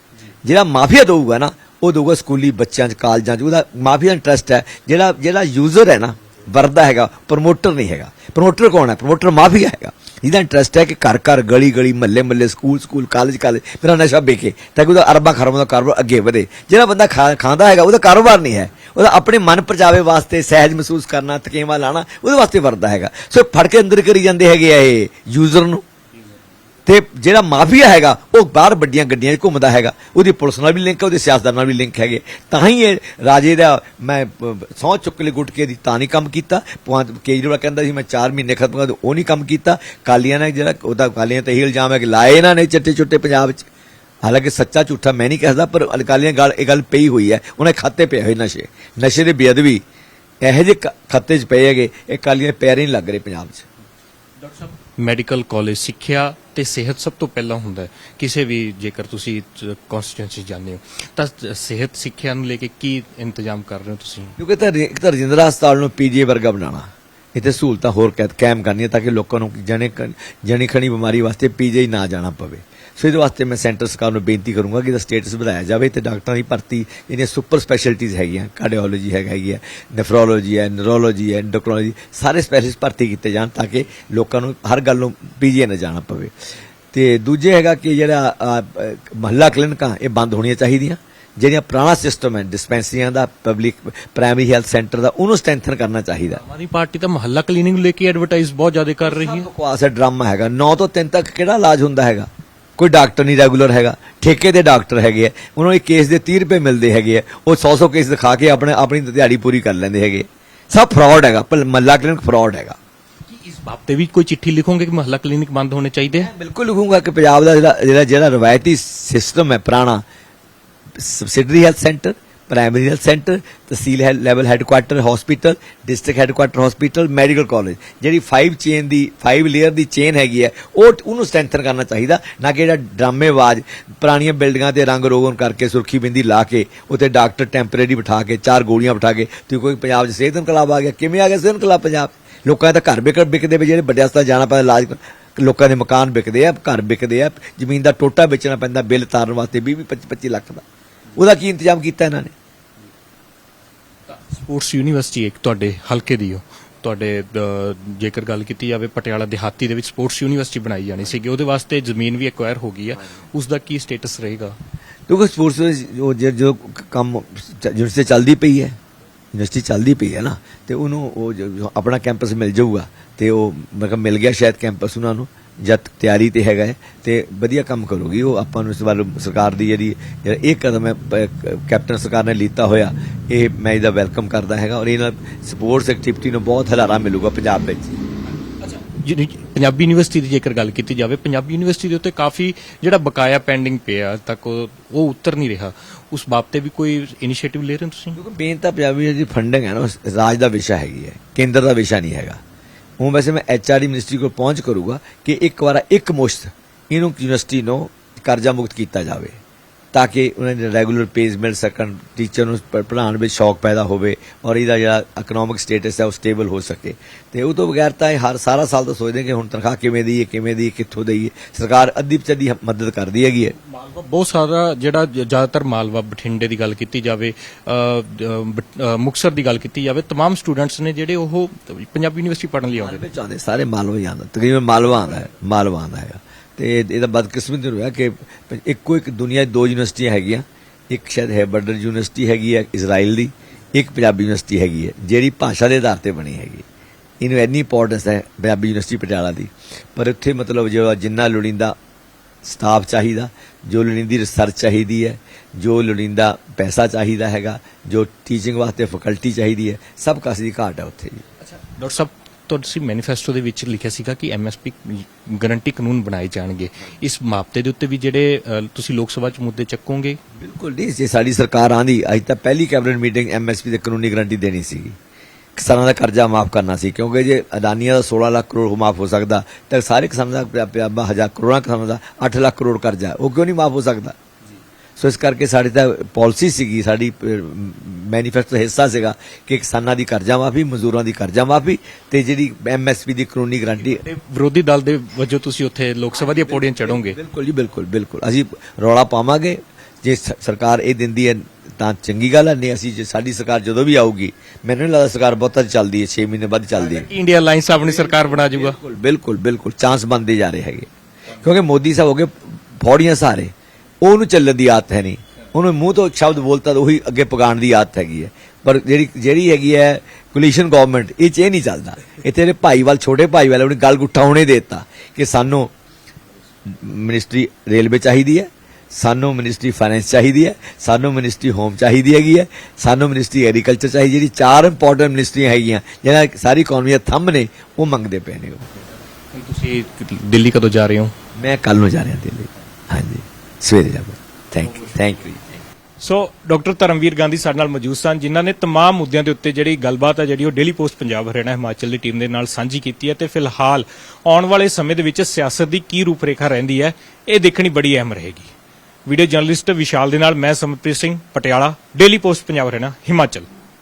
ਜਿਹੜਾ ਮਾਫੀਆ ਦਊਗਾ ਨਾ, ਉਹ ਦਊਗਾ ਸਕੂਲੀ ਬੱਚਿਆਂ 'ਚ, ਕਾਲਜਾਂ 'ਚ। ਉਹਦਾ ਮਾਫੀਆ ਇੰਟਰਸਟ ਹੈ। ਜਿਹੜਾ ਜਿਹੜਾ ਯੂਜ਼ਰ ਹੈ ਨਾ, ਵਰਦਾ ਹੈਗਾ ਪ੍ਰਮੋਟਰ ਨਹੀਂ ਹੈਗਾ। ਪ੍ਰਮੋਟਰ ਕੌਣ ਹੈ? ਪ੍ਰਮੋਟਰ ਮਾਫੀਆ ਹੈਗਾ। ਜਿਹਦਾ ਇੰਟਰਸਟ ਹੈ ਕਿ ਘਰ ਘਰ, ਗਲੀ ਗਲੀ ਮੱਲੇ ਮੱਲੇ ਸਕੂਲ ਸਕੂਲ ਕਾਲਜ ਕਾਲਜ ਮੇਰਾ ਨਸ਼ਾ ਵੇਖੇ, ਤਾਂ ਕਿ ਉਹਦਾ ਅਰਬਾਂ ਖਰਬਾਂ ਦਾ ਕਾਰੋਬਾਰ ਅੱਗੇ ਵਧੇ। ਜਿਹੜਾ ਬੰਦਾ ਖਾ- ਖਾਂਦਾ ਹੈਗਾ, ਉਹਦਾ ਕਾਰੋਬਾਰ ਨਹੀਂ ਹੈ। ਉਹਦਾ ਆਪਣੇ ਮਨ ਪਰਚਾਵੇ ਵਾਸਤੇ ਸਹਿਜ ਮਹਿਸੂਸ ਕਰਨਾ ਤਕੇਵਾ ਲਾਣਾ, ਉਹਦੇ ਵਾਸਤੇ ਵਰਦਾ ਹੈਗਾ। ਸੋ ਫੜ ਕੇ ਅੰਦਰ ਕਰੀ ਜਾਂਦੇ ਹੈਗੇ ਆ ਇਹ ਯੂਜ਼ਰ ਨੂੰ। ਤੇ ਜਿਹੜਾ ਮਾਫੀਆ ਹੈਗਾ, ਉਹ ਬਾਹਰ ਵੱਡੀਆਂ ਗੱਡੀਆਂ 'ਚ ਘੁੰਮਦਾ ਹੈਗਾ। ਉਹਦੀ ਪੁਲਿਸ ਨਾਲ ਵੀ ਲਿੰਕ ਹੈ ਉਹਦੇ ਸਿਆਸਤਦਾਨ ਨਾਲ ਵੀ ਲਿੰਕ ਹੈਗੇ। ਤਾਂ ਹੀ ਇਹ ਰਾਜੇ ਦਾ ਮੈਂ ਸੌ ਚੁੱਕ ਲਈ ਗੁੱਟ ਕੇ ਦੀ ਤਾਂ ਨਹੀਂ ਕੰਮ ਕੀਤਾ। ਭਗਵੰਤ ਕੇਜਰੀਵਾਲ ਕਹਿੰਦਾ ਸੀ, ਮੈਂ 4 ਮਹੀਨੇ ਖਤਮ ਕਰ ਉਹ ਨਹੀਂ ਕੰਮ ਕੀਤਾ। ਕਾਲੀਆਂ ਨੇ ਜਿਹੜਾ, ਉਹਦਾ ਕਾਲੀਆਂ ਤੇ ਇਹ ਇਲਜ਼ਾਮ ਹੈ ਕਿ ਲਾਏ ਇਹਨਾਂ ਨੇ ਚਿੱਟੇ ਚੁੱਟੇ ਪੰਜਾਬ 'ਚ। ਹਾਲਾਂਕਿ ਸੱਚਾ ਝੂਠਾ ਮੈਂ ਨਹੀਂ ਕਹਿੰਦਾ, ਪਰ ਅਕਾਲੀਆਂ ਗੱਲ, ਇਹ ਗੱਲ ਪਈ ਹੋਈ ਹੈ। ਉਹਨੇ ਖਾਤੇ ਪਏ ਹੋਏ ਨਸ਼ੇ। ਨਸ਼ੇ ਦੇ ਬੇਅਦਬੀ। ਇਹੋ ਜਿਹੇ ਖਾਤੇ 'ਚ ਪਏ ਹੈਗੇ, ਇਹ ਕਾਲੀਆਂ ਪੈਰ ਹੀ ਨਹੀਂ ਲੱਗ ਰਹੇ ਪੰਜਾਬ 'ਚ। ਡਾਕਟਰ ਸਾਹਿਬ ਮੈਡੀਕਲ ਕਾਲਜ ਸਿੱਖਿਆ ਤੇ ਸਿਹਤ ਸਭ ਤੋਂ ਪਹਿਲਾਂ ਹੁੰਦਾ ਹੈ। ਕਿਸੇ ਵੀ ਜੇਕਰ ਤੁਸੀਂ ਕਨਸਟੀਟਿਊਂਸੀ ਜਾਂਦੇ ਹੋ, ਤਾਂ ਸਿਹਤ ਸਿੱਖਿਆ ਨੂੰ ਲੈ ਕੇ ਕੀ ਇੰਤਜ਼ਾਮ ਕਰ ਰਹੇ ਹੋ ਤੁਸੀਂ? ਕਿਉਂਕਿ ਤਾਂ ਇੱਕ ਤਾਂ ਰਜਿੰਦਰਾ ਹਸਪਤਾਲ ਨੂੰ ਪੀਜੀਏ ਵਰਗਾ ਬਣਾਉਣਾ। ਇੱਥੇ ਸਹੂਲਤਾਂ ਹੋਰ ਕੈ- ਕਾਇਮ ਕਰਨੀਆਂ ਤਾਂ ਕਿ ਲੋਕਾਂ ਨੂੰ ਜਣੇ ਜਣੀ ਖਣੀ ਬਿਮਾਰੀ ਵਾਸਤੇ ਪੀਜੀਆਈ ਨਾ ਜਾਣਾ ਪਵੇ। ਸੋ ਇਹਦੇ ਵਾਸਤੇ ਮੈਂ ਸੈਂਟਰ ਸਰਕਾਰ ਨੂੰ ਬੇਨਤੀ ਕਰੂੰਗਾ ਕਿ ਇਹਦਾ ਸਟੇਟਸ ਵਧਾਇਆ ਜਾਵੇ ਤੇ ਡਾਕਟਰਾਂ ਦੀ ਭਰਤੀ ਜਿਹੜੀਆਂ ਸੁਪਰ ਸਪੈਸ਼ਲਟੀਜ਼ ਹੈਗੀਆਂ ਕਾਰਡੀਓਲੋਜੀ ਹੈਗਾ ਹੈਗੀ ਹੈ ਨੈਫਰੋਲੋਜੀ ਹੈ ਨਿਊਰੋਲੋਜੀ ਹੈ ਐਂਡੋਕ੍ਰਾਈਨੋਲੋਜੀ ਸਾਰੇ ਸਪੈਸ਼ਲਿਸਟ ਭਰਤੀ ਕੀਤੇ ਜਾਣ ਤਾਂ ਕਿ ਲੋਕਾਂ ਨੂੰ ਹਰ ਗੱਲ ਨੂੰ ਪੀਜੀਆਈ ਨਾ ਜਾਣਾ ਪਵੇ। ਤੇ ਦੂਜੇ ਹੈਗਾ ਕਿ ਜਿਹੜਾ ਮਹੱਲਾ ਕਲੀਨਿਕਾਂ ਇਹ ਬੰਦ ਹੋਣੀਆਂ ਚਾਹੀਦੀਆਂ। ਜਿਹੜੀਆਂ ਪੁਰਾਣਾ ਸਿਸਟਮ ਹੈ ਡਿਸਪੈਂਸਰੀਆਂ ਦਾ ਪਬਲਿਕ ਪ੍ਰਾਇਮਰੀ ਹੈਲਥ ਸੈਂਟਰ ਦਾ ਉਹਨੂੰ ਸਟਰੈਂਥਨ ਕਰਨਾ ਚਾਹੀਦਾ। ਆਦਮੀ ਪਾਰਟੀ ਤਾਂ ਮੁਹੱਲਾ ਕਲੀਨਿੰਗ ਲੈ ਕੇ ਐਡਵਰਟਾਈਜ਼ ਬਹੁਤ ਜ਼ਿਆਦਾ ਕਰ ਰਹੀ ਹੈ। ਬਕਵਾਸ ਹੈ ਡਰਾਮਾ ਹੈਗਾ। 9 ਤੋਂ 3 ਤੱਕ ਕਿਹੜਾ ਇਲਾਜ ਹੁੰਦਾ ਹੈਗਾ? ਕੋਈ ਡਾਕਟਰ ਨਹੀਂ ਰੈਗੂਲਰ ਹੈਗਾ ਠੇਕੇ ਦੇ ਡਾਕਟਰ ਹੈਗੇ ਆ ਉਹਨਾਂ ਨੂੰ ਕੇਸ ਦੇ 30 ਰੁਪਏ ਮਿਲਦੇ ਹੈਗੇ ਆ ਉਹ 100 100 ਕੇਸ ਦਿਖਾ ਕੇ ਆਪਣੇ ਆਪਣੀ ਦਿਹਾੜੀ ਪੂਰੀ ਕਰ ਲੈਂਦੇ ਹੈਗੇ ਸਭ ਫਰਾਡ ਹੈਗਾ ਮੱਲਾ ਕਲੀਨਿਕ ਫਰਾਡ ਹੈਗਾ। ਇਸ ਬਾਤ ਤੇ ਵੀ ਕੋਈ ਚਿੱਠੀ ਲਿਖੋਗੇ ਕਿ ਮੁਹੱਲਾ ਕਲੀਨਿਕ ਬੰਦ ਹੋਣੇ ਚਾਹੀਦੇ ਹੈ ਬਿਲਕੁਲ ਲਿਖੂੰਗਾ ਕਿ ਪੰਜਾਬ ਦਾ ਜਿਹੜਾ ਜਿਹੜਾ ਜਿਹੜਾ ਰਵਾਇਤੀ ਸਿਸਟਮ ਹੈ ਪੁਰਾਣਾ subsidiary health centre primary health centre tehsil level headquarter hospital district headquarter hospital medical college ਜਿਹੜੀ 5 ਚੇਨ ਦੀ 5 ਲੇਅਰ ਦੀ ਚੇਨ ਹੈਗੀ ਹੈ, ਉਹ ਉਹਨੂੰ ਸਟਰੈਂਥਨ ਕਰਨਾ ਚਾਹੀਦਾ, ਨਾ ਕਿ ਜਿਹੜਾ ਡਰਾਮੇਬਾਜ਼ ਪੁਰਾਣੀਆਂ ਬਿਲਡਿੰਗਾਂ ਤੇ ਰੰਗ ਰੋਗਨ ਕਰਕੇ ਸੁਰਖੀ ਬਿੰਦੀ ਲਾ ਕੇ ਉੱਤੇ ਡਾਕਟਰ ਟੈਂਪਰੇਰੀ ਬਿਠਾ ਕੇ, ਚਾਰ ਗੋਲੀਆਂ ਬਿਠਾ ਕੇ, ਤੇ ਕੋਈ ਪੰਜਾਬ 'ਚ ਸਿਹਤ ਇਨਕਲਾਬ ਆ ਗਿਆ। ਕਿਵੇਂ ਆ ਗਿਆ ਸਿਹਤ ਇਨਕਲਾਬ ਪੰਜਾਬ? 'ਚ? ਲੋਕਾਂ ਦਾ ਘਰ ਵਿਕ ਵਿਕਦੇ ਵੀ ਜਿਹੜੇ ਵੱਡੇ ਹਸਪਤਾਲ ਜਾਣਾ ਪੈਂਦਾ, ਇਲਾਜ ਲੋਕਾਂ ਦੇ ਮਕਾਨ ਵਿਕਦੇ ਆ, ਘਰ ਵਿਕਦੇ ਆ, ਜ਼ਮੀਨ ਦਾ ਟੋਟਾ ਵੇਚਣਾ ਪੈਂਦਾ, ਬਿੱਲ ਤਾਰਨ ਵਾਸਤੇ 20 25 25 ਲੱਖ ਦਾ। ਉਹਦਾ ਕੀ ਇੰਤਜ਼ਾਮ ਕੀਤਾ ਇਹਨਾਂ ਨੇ? ਸਪੋਰਟਸ ਯੂਨੀਵਰਸਿਟੀ ਇੱਕ ਤੁਹਾਡੇ ਹਲਕੇ ਦੀ ਹੋ ਤੁਹਾਡੇ ਜੇਕਰ ਗੱਲ ਕੀਤੀ ਜਾਵੇ ਪਟਿਆਲਾ, ਦਿਹਾਤੀ ਦੇ ਵਿੱਚ ਸਪੋਰਟਸ ਯੂਨੀਵਰਸਿਟੀ ਬਣਾਈ ਜਾਣੀ ਸੀਗੀ। ਉਹਦੇ ਵਾਸਤੇ ਜ਼ਮੀਨ ਵੀ ਐਕਵਾਇਰ ਹੋ ਗਈ ਆ। ਉਸ ਦਾ ਕੀ ਸਟੇਟਸ ਰਹੇਗਾ? ਕਿਉਂਕਿ ਸਪੋਰਟਸ ਵਿੱਚ ਜੋ ਜੋ- ਕੰਮ ਯੂਨੀਵਰਸਿਟੀ ਚੱਲਦੀ ਪਈ ਹੈ। ਯੂਨੀਵਰਸਿਟੀ ਚੱਲਦੀ ਪਈ ਹੈ ਨਾ। ਤੇ ਉਹਨੂੰ ਉਹ ਆਪਣਾ ਕੈਂਪਸ ਮਿਲ ਜਾਊਗਾ। ਤੇ ਉਹ ਮਤਲਬ ਮਿਲ ਗਿਆ ਸ਼ਾਇਦ ਕੈਂਪਸ ਉਹਨਾਂ ਨੂੰ। ਜਦ ਤਿਆਰੀ ਤੇ ਹੈਗਾ ਤੇ ਵਧੀਆ ਕੰਮ ਕਰੂਗੀ। ਉਹ ਆਪਾਂ ਨੂੰ ਇਸ ਵਾਰ ਸਰਕਾਰ ਦੀ ਜਿਹੜੀ ਇਹ ਕਦਮ ਹੈ ਕੈਪਟਨ ਸਰਕਾਰ ਨੇ ਲੀਤਾ ਹੋਇਆ ਇਹ ਮੈਂ ਇਹਦਾ ਵੈਲਕਮ ਕਰਦਾ ਹੈਗਾ ਔਰ ਇਹਨਾਂ ਸਪੋਰਟਸ ਐਕਟੀਵਿਟੀ ਨੂੰ ਬਹੁਤ ਹਲਾਰਾ ਮਿਲੂਗਾ ਪੰਜਾਬ ਵਿੱਚ। ਪੰਜਾਬੀ ਯੂਨੀਵਰਸਿਟੀ ਦੀ ਜੇਕਰ ਗੱਲ ਕੀਤੀ ਜਾਵੇ ਪੰਜਾਬੀ ਯੂਨੀਵਰਸਿਟੀ ਦੇ ਉੱਤੇ ਕਾਫੀ ਜਿਹੜਾ ਬਕਾਇਆ ਪੈਂਡਿੰਗ ਪਿਆ ਤੱਕ ਉਹ ਉੱਤਰ ਨਹੀਂ ਰਿਹਾ। ਉਸ ਬਾਬਤੇ ਵੀ ਕੋਈ ਇਨੀਸ਼ੀਏਟਿਵ ਲੈ ਰਹੇ ਹੋ ਤੁਸੀਂ? ਕਿਉਂਕਿ ਮੇਨ ਤਾਂ ਪੰਜਾਬੀ ਦੀ ਫੰਡਿੰਗ ਹੈ ਨਾ ਰਾਜ ਦਾ ਵਿਸ਼ਾ ਹੈਗੀ ਹੈ ਕੇਂਦਰ ਦਾ ਵਿਸ਼ਾ ਨਹੀਂ ਹੈਗਾ। ਹੁਣ ਵੈਸੇ ਮੈਂ ਐਚਆਰਡੀ ਮਿਨਿਸਟਰੀ ਕੋਲ ਪਹੁੰਚ ਕਰੂਗਾ ਕਿ ਇੱਕ ਵਾਰ ਇੱਕ ਮੁਸ਼ਤ ਇਹਨੂੰ ਯੂਨੀਵਰਸਿਟੀ ਨੂੰ ਕਰਜ਼ਾ ਮੁਕਤ ਕੀਤਾ ਜਾਵੇ। ਤਾਂ ਕਿ ਉਹਨਾਂ ਦੇ ਰੈਗੂਲਰ ਪੇਜ ਮਿਲ ਸਕਣ ਟੀਚਰ ਨੂੰ ਪ- ਪੜ੍ਹਾਉਣ ਵਿੱਚ ਸ਼ੌਕ ਪੈਦਾ ਹੋਵੇ ਔਰ ਇਹਦਾ ਜਿਹੜਾ ਇਕਨੋਮਿਕ ਸਟੇਟਸ ਹੈ ਉਹ ਸਟੇਬਲ ਹੋ ਸਕੇ ਤੇ ਉਹ ਤੋਂ ਬਗੈਰ ਤਾਂ ਇਹ ਹਰ ਸਾਰਾ ਸਾਲ ਤਾਂ ਸੋਚਦੇ ਕਿ ਹੁਣ ਤਨਖਾਹ ਕਿਵੇਂ ਦੀ ਹੈ ਕਿਵੇਂ ਦੀ ਹੈ, ਕਿੱਥੋਂ ਦੀ ਹੈ ਸਰਕਾਰ ਅੱਧੀ ਪਚੱਦੀ ਮਦਦ ਕਰਦੀ ਹੈਗੀ ਹੈ ਮਾਲਵਾ ਬਹੁਤ ਸਾਰਾ ਜਿਹੜਾ ਜ- ਜ਼ਿਆਦਾਤਰ ਮਾਲਵਾ ਬਠਿੰਡੇ ਦੀ ਗੱਲ ਕੀਤੀ ਜਾਵੇ ਅ, ਅ, ਬਟ- ਅ, ਮੁਕਤਸਰ ਦੀ ਗੱਲ ਕੀਤੀ ਜਾਵੇ तमाम ਸਟੂਡੈਂਟਸ ਨੇ ਜਿਹੜੇ ਉਹ ਪੰਜਾਬੀ ਯੂਨੀਵਰਸਿਟੀ ਪੜ੍ਹਨ ਲਈ ਆਉਂਦੇ ਨੇ ਵਿੱਚ ਆਉਂਦੇ ਸਾਰੇ ਮਾਲਵਾ ਹੀ ਆਉਂਦਾ ਤਕਰੀਬਨ ਮਾਲਵਾ ਆਉਂਦਾ ਹੈ ਮਾਲਵਾ ਆਉਂਦਾ ਹੈਗਾ ਤੇ ਇਹਦਾ ਬਦਕਿਸਮਤ ਹੋਇਆ ਕਿ ਇੱਕੋ ਇੱਕ ਦੁਨੀਆ 'ਚ ਦੋ ਯੂਨੀਵਰਸਿਟੀਆਂ ਹੈਗੀਆਂ। ਇੱਕ ਸ਼ਾਇਦ ਹੈ ਬਰਡਰ ਯੂਨੀਵਰਸਿਟੀ ਹੈਗੀ ਹੈ, ਇਜ਼ਰਾਈਲ ਦੀ, ਇੱਕ ਪੰਜਾਬੀ ਯੂਨੀਵਰਸਿਟੀ ਹੈਗੀ ਹੈ, ਜਿਹੜੀ ਭਾਸ਼ਾ ਦੇ ਆਧਾਰ ਤੇ ਬਣੀ ਹੈਗੀ। ਇਹਨੂੰ ਇੰਨੀ ਇੰਪੋਰਟੈਂਸ ਹੈ ਪੰਜਾਬੀ ਯੂਨੀਵਰਸਿਟੀ ਪਟਿਆਲਾ ਦੀ। ਪਰ ਉੱਥੇ ਮਤਲਬ ਜੋ ਜਿੰਨਾ ਲੋੜੀਂਦਾ ਸਟਾਫ ਚਾਹੀਦਾ, ਜੋ ਲੋੜੀਂਦੀ ਰਿਸਰਚ ਚਾਹੀਦੀ ਹੈ, ਜੋ ਲੋੜੀਂਦਾ ਪੈਸਾ ਚਾਹੀਦਾ ਹੈਗਾ, ਜੋ ਟੀਚਿੰਗ ਵਾਸਤੇ ਫੈਕਲਟੀ ਚਾਹੀਦੀ ਹੈ, ਸਭ ਕਾਸੇ ਦੀ ਘਾਟ ਹੈ ਉੱਥੇ ਜੀ। ਅੱਛਾ, ਡਾਕਟਰ ਸਾਹਿਬ ਤੁਸੀਂ ਮੈਨੀਫੈਸਟੋ ਦੇ ਵਿੱਚ ਲਿਖਿਆ ਸੀਗਾ ਕਿ ਐਮਐਸਪੀ ਗਾਰੰਟੀ ਕਾਨੂੰਨ ਬਣਾਏ ਜਾਣਗੇ। ਇਸ ਮਾਪਤੇ ਦੇ ਉੱਤੇ ਵੀ ਜਿਹੜੇ ਤੁਸੀਂ ਲੋਕ ਸਭਾ 'ਚ ਮੁੱਦੇ ਚੱਕੋਗੇ? ਬਿਲਕੁਲ ਨਹੀਂ ਜੇ ਸਾਡੀ ਸਰਕਾਰ ਆਂਦੀ, ਅੱਜ ਤਾਂ ਪਹਿਲੀ ਕੈਬਨਿਟ ਮੀਟਿੰਗ ਐਮਐਸਪੀ ਦੇ ਕਾਨੂੰਨੀ ਗਾਰੰਟੀ ਦੇਣੀ ਸੀਗੀ ਕਿਸਾਨਾਂ ਦਾ ਕਰਜ਼ਾ ਮਾਫ ਕਰਨਾ ਸੀ, ਕਿਉਂਕਿ ਜੇ ਅਦਾਨੀਆਂ ਦਾ 16 ਲੱਖ ਕਰੋੜ ਮਾਫ ਹੋ ਸਕਦਾ, ਤਾਂ ਸਾਰੇ ਕਿਸਾਨਾਂ ਦਾ ਹਜ਼ਾਰ ਕਰੋੜਾਂ ਕਿਸਾਨਾਂ ਦਾ 8 ਲੱਖ ਕਰੋੜ ਕਰਜ਼ਾ, ਉਹ ਕਿਉਂ ਨਹੀਂ ਮਾਫ ਹੋ ਸਕਦਾ? ਸੋ ਇਸ ਕਰਕੇ ਸਾਡੀ ਤਾਂ ਪਾਲਿਸੀ ਸੀਗੀ ਸਾਡੀ ਮੈਨੀਫੈਸਟੋ ਹਿੱਸਾ ਸੀਗਾ ਕਿ ਕਿਸਾਨਾਂ ਦੀ ਕਰਜ਼ਾ ਮਾਫੀ ਮਜ਼ਦੂਰਾਂ ਦੀ ਕਰਜ਼ਾ ਮਾਫੀ ਤੇ ਜਿਹੜੀ ਐਮਐਸਪੀ ਦੀ ਕਾਨੂੰਨੀ ਗਾਰੰਟੀ ਵਿਰੋਧੀ ਦਲ ਦੇ ਵਜੋਂ ਤੁਸੀਂ ਉੱਥੇ ਲੋਕ ਸਭਾ ਦੀਆਂ ਪੌੜੀਆਂ ਚੜੋਗੇ ਬਿਲਕੁਲ ਜੀ ਬਿਲਕੁਲ ਬਿਲਕੁਲ। ਅਸੀਂ ਰੌਲਾ ਪਾਵਾਂਗੇ। ਜੇ ਸਰਕਾਰ ਇਹ ਦਿੰਦੀ ਹੈ ਤਾਂ ਚੰਗੀ ਗੱਲ ਹੈ। ਨਹੀਂ ਅਸੀਂ ਜੇ ਸਾਡੀ ਸਰਕਾਰ ਜਦੋਂ ਵੀ ਆਊਗੀ ਮੈਨੂੰ ਨਹੀਂ ਲੱਗਦਾ ਸਰਕਾਰ ਬਹੁਤਾ ਚੱਲਦੀ ਹੈ 6 ਮਹੀਨੇ ਬਾਅਦ ਚੱਲਦੀ ਹੈ। ਇੰਡੀਆ ਅਲਾਈਅੰਸ ਆਪਣੀ ਸਰਕਾਰ ਬਣਾ ਜਾਊਗਾ ਬਿਲਕੁਲ ਬਿਲਕੁਲ ਬਿਲਕੁਲ। ਚਾਂਸ ਬਣਦੇ ਜਾ ਰਹੇ ਹੈਗੇ। ਕਿਉਂਕਿ ਮੋਦੀ ਸਾਹਿਬ ਹੋ ਗਏ ਫੌੜੀਆਂ ਸਾਰੇ। ਉਹਨੂੰ ਚੱਲਣ ਦੀ ਆਦਤ ਹੈ ਨਹੀਂ। ਉਹਨੂੰ ਮੂੰਹ ਤੋਂ ਸ਼ਬਦ ਬੋਲਤਾ ਤਾਂ ਉਹੀ ਅੱਗੇ ਪਗਾਣ ਦੀ ਆਦਤ ਹੈਗੀ ਹੈ। ਪਰ ਜਿਹੜੀ ਜਿਹੜੀ ਹੈਗੀ ਹੈ ਕੋਲੀਸ਼ਨ ਗਵਰਨਮੈਂਟ ਇਹ ਚ ਇਹ ਨਹੀਂ ਚੱਲਦਾ। ਇਹ ਤੇਰੇ ਭਾਈਵਾਲ ਛੋਟੇ ਭਾਈਵਾਲ ਆਪਣੀ ਗੱਲ ਗੁੱਠਾ ਹੋਣੇ ਦੇਤਾ ਕਿ ਸਾਨੂੰ ਮਿਨਿਸਟਰੀ ਰੇਲਵੇ ਚਾਹੀਦੀ ਹੈ ਸਾਨੂੰ ਮਿਨਿਸਟਰੀ ਫਾਈਨੈਂਸ ਚਾਹੀਦੀ ਹੈ ਸਾਨੂੰ ਮਿਨਿਸਟਰੀ ਹੋਮ ਚਾਹੀਦੀ ਹੈਗੀ ਹੈ ਸਾਨੂੰ ਮਿਨਿਸਟਰੀ ਐਗਰੀਕਲਚਰ ਚਾਹੀਦੀ ਜਿਹੜੀ ਚਾਰ ਇੰਪੋਰਟੈਂਟ ਮਿਨਿਸਟਰੀਆਂ ਹੈਗੀਆਂ ਜਿਹਨਾਂ ਸਾਰੀ ਇਕਨੋਮੀ ਦੇ ਥੰਮ ਨੇ ਉਹ ਮੰਗਦੇ ਪਏ ਨੇ ਉਹ। ਤੁਸੀਂ ਦਿੱਲੀ ਕਦੋਂ ਜਾ ਰਹੇ ਹੋ? ਮੈਂ ਕੱਲ ਨੂੰ ਜਾ ਰਿਹਾ ਦਿੱਲੀ। ਹਾਂਜੀ। ਸਵੇਰੇ ਜਾਵਾਂ thank you thank you so doctor Dharamveer Gandhi ਸਾਡੇ ਨਾਲ ਮੌਜੂਦ ਸਨ ਜਿਨ੍ਹਾਂ ਨੇ तमाम ਮੁੱਦਿਆਂ ਦੇ ਉੱਤੇ ਜਿਹੜੀ ਗੱਲਬਾਤ ਹੈ ਜਿਹੜੀ ਉਹ ਡੇਲੀ ਪੋਸਟ ਪੰਜਾਬ ਹਰਿਆਣਾ ਹਿਮਾਚਲ ਦੀ ਟੀਮ ਦੇ ਨਾਲ ਸਾਂਝੀ ਕੀਤੀ ਹੈ ਤੇ ਫਿਲਹਾਲ ਆਉਣ ਵਾਲੇ ਸਮੇਂ ਦੇ ਵਿੱਚ ਸਿਆਸਤ ਦੀ ਕੀ ਰੂਪਰੇਖਾ ਰਹਿੰਦੀ ਹੈ ਇਹ ਦੇਖਣੀ ਬੜੀ ਅਹਿਮ ਰਹੇਗੀ ਵੀਡੀਓ ਜਰਨਲਿਸਟ ਵਿਸ਼ਾਲ ਦੇ ਨਾਲ ਮੈਂ ਸਮਰਪ੍ਰੀਤ ਸਿੰਘ ਪਟਿਆਲਾ ਡੇਲੀ ਪੋਸਟ ਪੰਜਾਬ ਹਰਿਆਣਾ ਹਿਮਾਚਲ